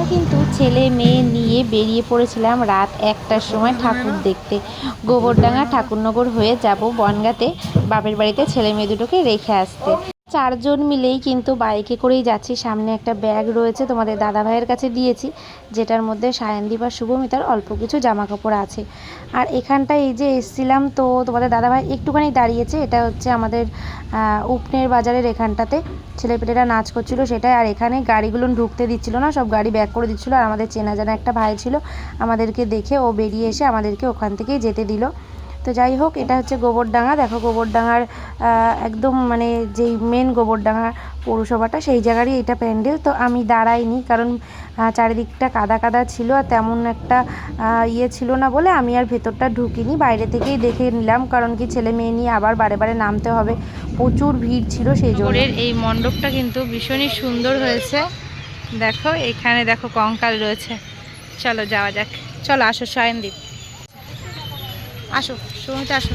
আমরা কিন্তু ছেলে মেয়ে নিয়ে বেরিয়ে পড়েছিলাম রাত একটার সময় ঠাকুর দেখতে। গোবরডাঙ্গা ঠাকুরনগর হয়ে যাব বনগাতে বাপের বাড়িতে ছেলে মেয়ে দুটোকে রেখে আসতে। চারজন মিলেই কিন্তু বাইকে করেই যাচ্ছি। সামনে একটা ব্যাগ রয়েছে, তোমাদের দাদা ভাইয়ের কাছে দিয়েছি, যেটার মধ্যে সায়নদীপ আর শুভমিতার অল্প কিছু জামা কাপড় আছে। আর এখানটায় এই যে এসছিলাম তো তোমাদের দাদা ভাই একটুখানি দাঁড়িয়েছে, এটা হচ্ছে আমাদের উপনের বাজারের এখানটাতে। ছেলেপেলেরা নাচ করছিল সেটাই, আর এখানে গাড়িগুলো ঢুকতে দিচ্ছিল না, সব গাড়ি ব্যাক করে দিচ্ছিল, আর আমাদের চেনা জানা একটা ভাই ছিল, আমাদেরকে দেখে ও বেরিয়ে এসে আমাদেরকে ওখান থেকেই যেতে দিল। তো যাই হোক, এটা হচ্ছে গোবরডাঙ্গা। দেখো গোবরডাঙ্গার একদম মানে যেই মেন গোবরডাঙ্গা পৌরসভাটা সেই জায়গারই এটা প্যান্ডেল। তো আমি দাঁড়াইনি কারণ চারিদিকটা কাদা কাদা ছিল আর তেমন একটা ইয়ে ছিল না বলে আমি আর ভেতরটা ঢুকিনি। বাইরে থেকেই দেখে নিলাম কারণ কি ছেলে মেয়ে নিয়ে আবার বারে বারে নামতে হবে। প্রচুর ভিড় ছিল সেই জন্য। এই মণ্ডপটা কিন্তু ভীষণই সুন্দর হয়েছে। দেখো এখানে দেখো কঙ্কাল রয়েছে। চলো যাওয়া যাক। চলো আসো সায়নদীপ আসো সুমিতা আসো।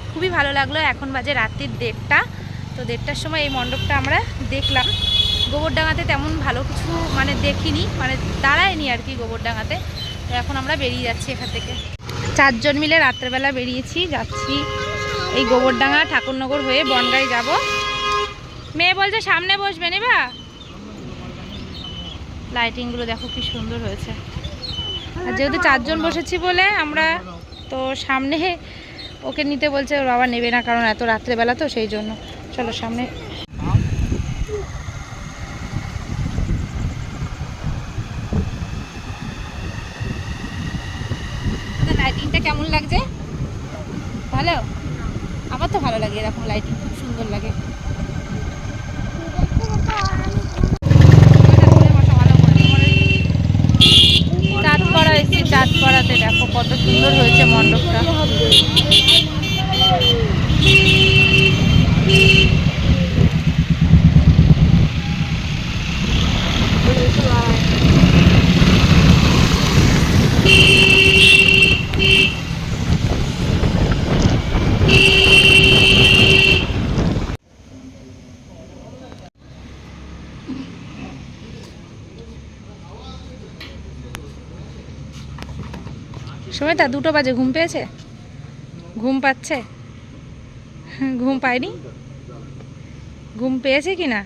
খুবই ভালো লাগল। এখন বাজে রাত্রির দেড়টা। তো দেড়টার সময় এই মণ্ডপটা আমরা দেখলাম। গোবরডাঙ্গাতে তেমন ভালো কিছু মানে দেখিনি মানে দাঁড়ায়নি আর কি গোবরডাঙ্গাতে। তো এখন আমরা বেরিয়ে যাচ্ছি এখান থেকে। চারজন মিলে রাত্রেবেলা বেরিয়েছি, যাচ্ছি এই গোবরডাঙ্গা ঠাকুরনগর হয়ে বনগাঁয় যাব। মেয়ে বলছে, সামনে বসবে নিবা লাইটিংগুলো দেখো কি সুন্দর হয়েছে। আর যেহেতু চারজন বসেছি বলে আমরা তো সামনে ওকে নিতে বলছে ওর বাবা নেবে না কারণ এত রাত্রেবেলা তো সেই জন্য। চলো সামনে। লাইটিংটা কেমন লাগছে? ভালো? আমার তো ভালো লাগে এরকম লাইটিং খুব সুন্দর লাগে। চাঁদ করাতে দেখো কত সুন্দর হয়েছে মণ্ডপটা। সুমিতা দুটো বাজে ঘুম পেয়েছে? ঘুম পাচ্ছে? ঘুম পায়নি? ঘুম পেয়েছে কি না?